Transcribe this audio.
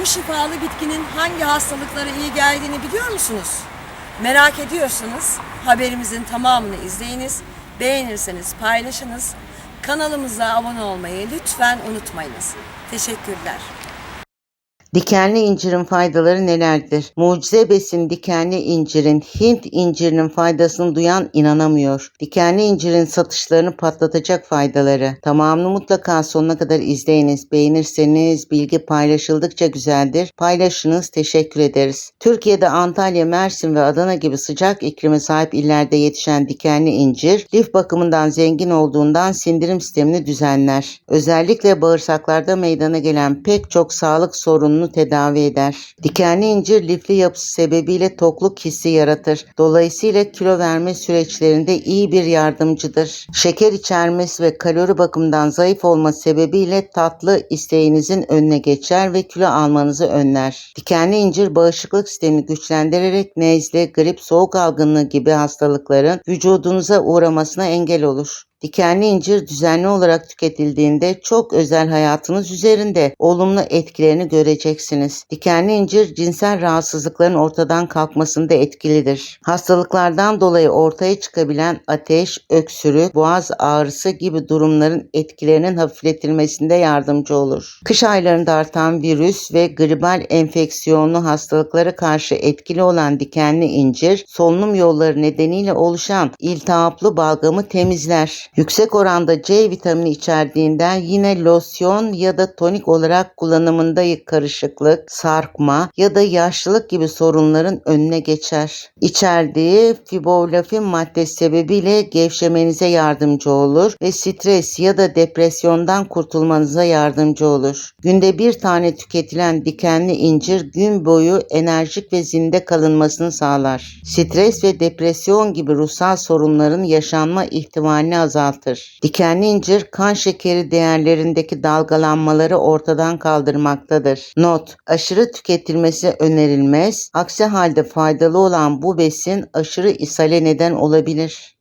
Bu şifalı bitkinin hangi hastalıklara iyi geldiğini biliyor musunuz? Merak ediyorsanız haberimizin tamamını izleyiniz. Beğenirseniz paylaşınız. Kanalımıza abone olmayı lütfen unutmayınız. Teşekkürler. Dikenli incirin faydaları nelerdir? Mucize besin dikenli incirin Hint incirinin faydasını duyan inanamıyor. Dikenli incirin satışlarını patlatacak faydaları. Tamamını mutlaka sonuna kadar izleyiniz. Beğenirseniz bilgi paylaşıldıkça güzeldir. Paylaşınız teşekkür ederiz. Türkiye'de Antalya, Mersin ve Adana gibi sıcak iklime sahip illerde yetişen dikenli incir lif bakımından zengin olduğundan sindirim sistemini düzenler. Özellikle bağırsaklarda meydana gelen pek çok sağlık sorununu tedavi eder. Dikenli incir lifli yapısı sebebiyle tokluk hissi yaratır. Dolayısıyla kilo verme süreçlerinde iyi bir yardımcıdır. Şeker içermesi ve kalori bakımından zayıf olması sebebiyle tatlı isteğinizin önüne geçer ve kilo almanızı önler. Dikenli incir bağışıklık sistemini güçlendirerek nezle, grip, soğuk algınlığı gibi hastalıkların vücudunuza uğramasına engel olur. Dikenli incir düzenli olarak tüketildiğinde çok özel hayatınız üzerinde olumlu etkilerini göreceksiniz. Dikenli incir cinsel rahatsızlıkların ortadan kalkmasında etkilidir. Hastalıklardan dolayı ortaya çıkabilen ateş, öksürük, boğaz ağrısı gibi durumların etkilerinin hafifletilmesinde yardımcı olur. Kış aylarında artan virüs ve gribal enfeksiyonlu hastalıklara karşı etkili olan dikenli incir, solunum yolları nedeniyle oluşan iltihaplı balgamı temizler. Yüksek oranda C vitamini içerdiğinden yine losyon ya da tonik olarak kullanımında karışıklık, sarkma ya da yaşlılık gibi sorunların önüne geçer. İçerdiği fibrolafin maddesi sebebiyle gevşemenize yardımcı olur ve stres ya da depresyondan kurtulmanıza yardımcı olur. Günde bir tane tüketilen dikenli incir gün boyu enerjik ve zinde kalınmasını sağlar. Stres ve depresyon gibi ruhsal sorunların yaşanma ihtimalini azaltır. Dikenli incir kan şekeri değerlerindeki dalgalanmaları ortadan kaldırmaktadır. Not: Aşırı tüketilmesi önerilmez. Aksi halde faydalı olan bu besin aşırı ishale neden olabilir.